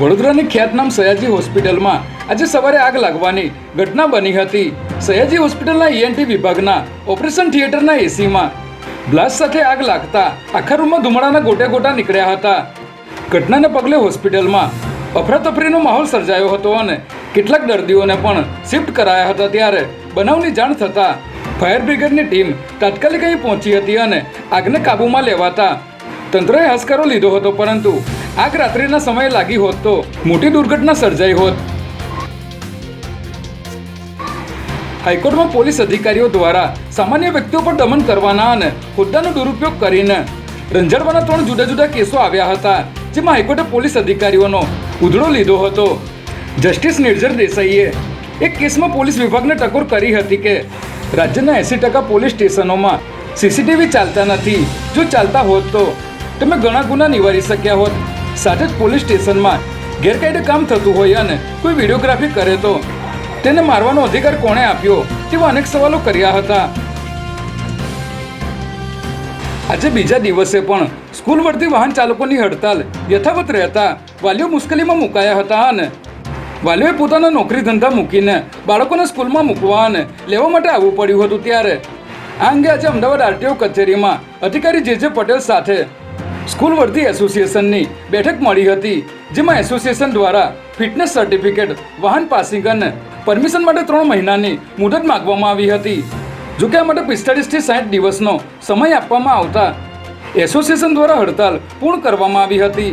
વડોદરાની ખ્યાતનામ સયાજી હોસ્પિટલમાં આજે સવારે આગ લાગવાની ઘટના બની હતી. સયાજી હોસ્પિટલના ઈએનટી વિભાગના ઓપરેશન થિયેટરના એસીમાં બ્લાસ્ટ સાથે આગ લાગતા આખા રૂમમાં ધુમાડાના ગોટે ગોટા નીકળ્યા હતા. ઘટનાને પગલે હોસ્પિટલમાં અફરાતફરીનો માહોલ સર્જાયો હતો અને કેટલાક દર્દીઓને પણ શિફ્ટ કરાયા હતા ત્યારે બનાવની જાણ થતાં ફાયર બ્રિગેડની ટીમ તાત્કાલિક અહીં પહોંચી હતી અને આગને કાબૂમાં લેવાતા તંત્રએ હસકારો લીધો હતો પરંતુ આગ રાત્રિના સમયે લાગી હોત તો મોટી દુર્ઘટના સર્જાઈ હોત. હાઈકોર્ટમાં પોલીસ અધિકારીઓ દ્વારા સામાન્ય વ્યક્તિઓ પર દમન કરવાના અને હોદ્દાનો દુરુપયોગ કરીને રંજાડવાના ત્રણ જુદા જુદા કેસો આવ્યા હતા, જેમાં હાઈકોર્ટે પોલીસ અધિકારીઓનો ઉધડો લીધો હતો. જસ્ટિસ નિર્જર દેસાઈએ એક કેસમાં પોલીસ વિભાગને ટકોર કરી હતી કે રાજ્યના એંસી ટકા પોલીસ સ્ટેશનોમાં સીસીટીવી ચાલતા નથી. જો ચાલતા હોત તો તમે ઘણા ગુના નિવારી શક્યા હોત. સાથે જ પોલીસ સ્ટેશનમાં ગેરકાયદે કામ થતું હોય અને કોઈ વિડીયોગ્રાફી કરે તો તેને મારવાનો અધિકાર કોણે આપ્યો તેવા અનેક સવાલો કર્યા હતા. આજે બીજા દિવસે પણ સ્કૂલ વર્તી વાહન ચાલકોની હડતાલ યથાવત રહેતા વાલીઓ મુશ્કેલીમાં મુકાયા હતા અને વાલીઓએ પોતાના નોકરી ધંધા મૂકીને બાળકોને સ્કૂલમાં મૂકવા અને લેવા માટે આવવું પડ્યું હતું ત્યારે આ અંગે આજે અમદાવાદ આરટીઓ કચેરીમાં અધિકારી જે જે પટેલ સાથે સ્કૂલ વર્ધી એસોસિએશનની બેઠક મળી હતી, જેમાં એસોસિએશન દ્વારા ફિટનેસ સર્ટિફિકેટ, વાહન પાસિંગ અને પરમિશન માટે ત્રણ મહિનાની મુદત માગવામાં આવી હતી. જો કે આ માટે પિસ્તાળીસથી સાઠ દિવસનો સમય આપવામાં આવતા એસોસિએશન દ્વારા હડતાલ પૂર્ણ કરવામાં આવી હતી.